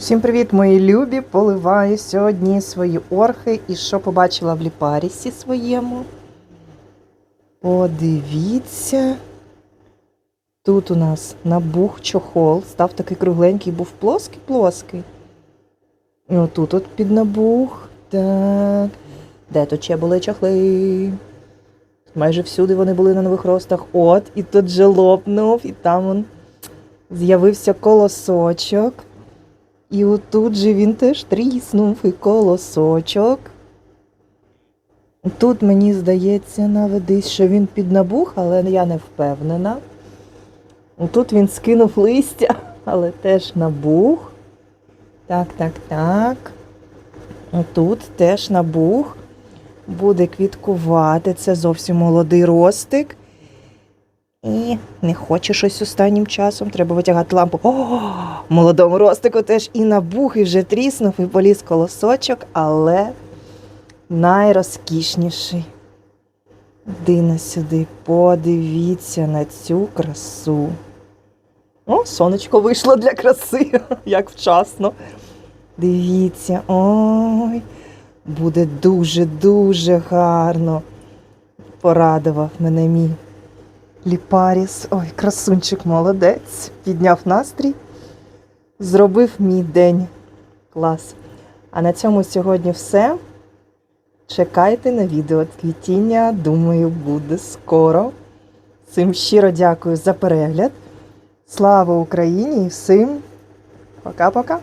Всім привіт, мої любі! Поливаю сьогодні свої орхи і що побачила в ліпарісі своєму. Подивіться. Тут у нас набух чохол. Став такий кругленький, був плоский-плоский. І отут от під набух. Так. Де тут ще були чохли? Майже всюди вони були на нових ростах. От, і тут же лопнув, і там з'явився колосочок. І отут же він теж тріснув і колосочок. Тут мені здається наведись, що він піднабух, але я не впевнена. Тут він скинув листя, але теж набух. Так, так, так. Тут теж набух. Буде квіткувати. Це зовсім молодий ростик. І не хоче щось останнім часом. Треба витягати лампу. О, молодому ростику теж і набух, і вже тріснув, і поліз колосочок, але найрозкішніший. Дина сюди, подивіться на цю красу. О, сонечко вийшло для краси, як вчасно. Дивіться, ой, буде дуже-дуже гарно. Порадував мене мій ліпаріс. Ой, красунчик молодець. Підняв настрій, зробив мій день. Клас. А на цьому сьогодні все. Чекайте на відео цвітіння. Думаю, буде скоро. Всім щиро дякую за перегляд. Слава Україні і всім пока-пока!